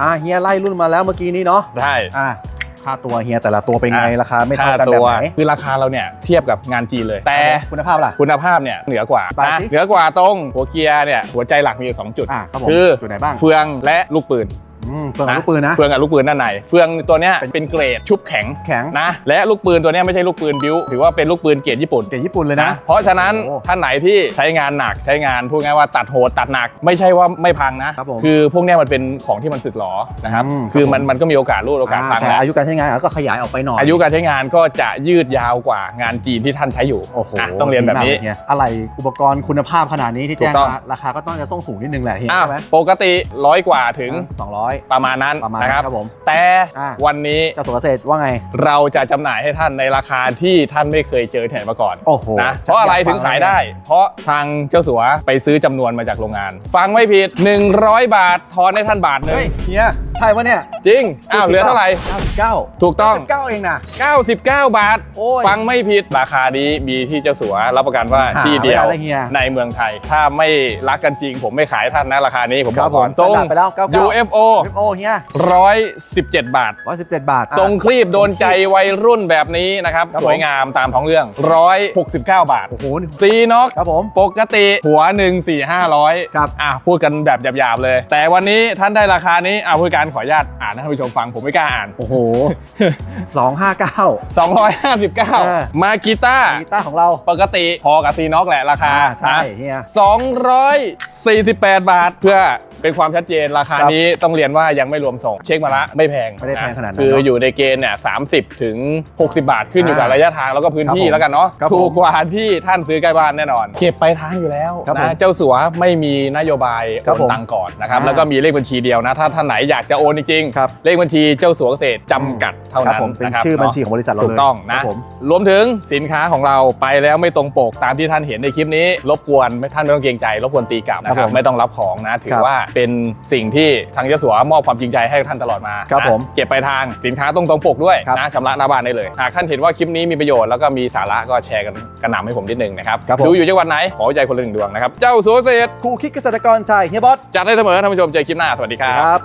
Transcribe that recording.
อ่าเฮียไล่รุ่นมาแล้วเมื่อกี้นี้เนาะใช่อ่าค่าตัวเฮียแต่ละตัวเป็นไงอะราคาไม่เท่าค่ากันตัแบบวไหนคือราคาเราเนี่ยเทียบกับงานจีนเลย แต่คุณภาพล่ะคุณภาพเนี่ยเหนือกว่าไปนะสิเหนือกว่าตรงหัวเกียร์เนี่ยหัวใจหลักมีอยู่สองจุดอ่าครับผมคือจุดไหนบ้างเฟืองและลูกปืนอืม เฟืองกับลูกปืนนะเฟืองกับลูกปืนด้านในเฟืองตัวเนี้ยเป็นเกรดชุบแข็งแข็งนะ และลูกปืนตัวเนี้ยไม่ใช่ลูกปืนบิ้วถือว่าเป็นลูกปืนเกรดญี่ปุ่นเก่งญี่ปุ่นเลยนะนะ เพราะฉะนั้นโอ้ท่านไหนที่ใช้งานหนักใช้งานพูดง่ายว่าตัดโหดตัดหนักไม่ใช่ว่าไม่พังนะครับผมคือพวกเนี้ยมันเป็นของที่มันสึกหรอนะครับอืมคือครับมันมันก็มีโอกาสรูดโอกาสพังแต่แหละอายุการใช้งานก็ขยายออกไปหน่อยอายุการใช้งานก็จะยืดยาวกว่างานจีนที่ท่านใช้อยู่โอ้โหอะต้องเรียนแบบนี้ดีมากลเฮียอะไรอุปกรณ์คุณภาพขนาดนี้ที่แจ้งถูกต้องมาราคาก็ต้องจะส่งสูงนิดนึงแหละเฮียอ้าวใช่ไหมปกติร้อยกว่าถึงสองร้อยประมาณนั้นประมาณนะครับครับผม แต่อะวันนี้เจ้าสัวเกษตรว่าไง เราจะจำหน่ายให้ท่านในราคาที่ท่านไม่เคยเจอที่ไหนมาก่อนโอ้โหนะเพราะอะไรถึงขายได้ เพราะทางเจ้าสัวไปซื้อจำนวนมาจากโรงงาน ฟังไม่ผิด 100 บาททอนให้ท่านบาทหนึ่เฮ้งยเฮียใช่ปะเนี่ย จริงอ้าวเหลือเท่าไหร่99 ถูกต้อง99เองนะ99 บาทโอ้ยฟังไม่ผิดราคานี้มีที่เจ้าสัวรับประกันว่าหาที่เดียวไม่ได้เลยเฮียในเมืองไทย ถ้าไม่รักกันจริง ผมไม่ขายท่านนะราคานี้ผมคบรัอบกก่อนผมตรงตัดไปแล้ว99 UFO โอ้เฮีย117 บาท 117 บาทอะ ทรงคลีบโดนใจวัยรุ่นแบบนี้นะครับ ครับผม สวยงามตามท้องเรื่อง 169 บาทโอ้โหนี่ซีน็อก ครับผม ปกติหัวหนึ่งสี่ห้าร้อยครับอะพูดกันแบบหยาบๆเลย แต่วันนี้ท่านได้ราคานี้อะผู้การขออนุญาตอ่านให้ท่านผู้ชมฟังผมไม่กล้าอ่าน โอ้โห 259 259 มากีต้ากีตาร์ของเราปกติพอกับซีน็อกแหละราคาอ่าใช่นะเฮีย248 บาทเพื่อ เป็นความชัดเจนราคาครับนี้ต้องเรียนว่ายังไม่รวมส่ง เช็คมาละไม่แพงไม่ได้แพงขนาดนั้นคือเนอะอยู่ในเกณฑ์เนี่ย30ถึง 60 บาทขึ้นอยู่กับอ่าระยะทางแล้วก็พื้นที่ครับผมแล้วกันเนาะครับผมถูกกว่าที่ท่านซื้อใกล้บ้านแน่นอน เก็บไปลายทางอยู่แล้วครับผมนะเจ้าสัวไม่มีนโยบายครัโอบนผมตังค์ก่อนนะครับอ่าแล้วก็มีเลขบัญชีเดียวนะถ้าท่านไหนอยากจะโอนจริงๆครับ เลขบัญชีเจ้าสัวเกษตรจำกัดเท่าครับนั้นผมเป็นนะครับชื่อบัญชีเนาะ ของบริษัทเราถูเลยกต้องคนะรับผม รวมถึงสินค้าของเราไปแล้วไม่ตรงปกตามที่ท่านเห็นในคลิปนี้ รบกวนไม่ท่านไม่ต้องเกรงใจ รบกวนตีกลับนะคครัรับบผมไม่ต้องรับของนะ ถือครับว่าเป็นสิ่งที่ทางเจ้าสัวมอบความจริงใจให้ท่านตลอดมาครับนะผม เก็บไปลายทางสินค้าต้องตรงปกด้วยครับ นะชำระหน้าบ้านได้เลยหากท่านเห็นว่าคลิปนี้มีประโยชน์แล้วก็มีสาระก็แชร์กันกระหน่ำให้ผมนิดนึงนะครับครับผม ดูอยู่จังหวัดไหนขอใจคนละหนึ่งดวงนะครับเจ้าสัวเกษตรครูคิดเกษตรกรชายเฮียบอสจัดให้เสมอท่านผู้ชมเจอคลิปหน้าสวัสดีครับ ครับ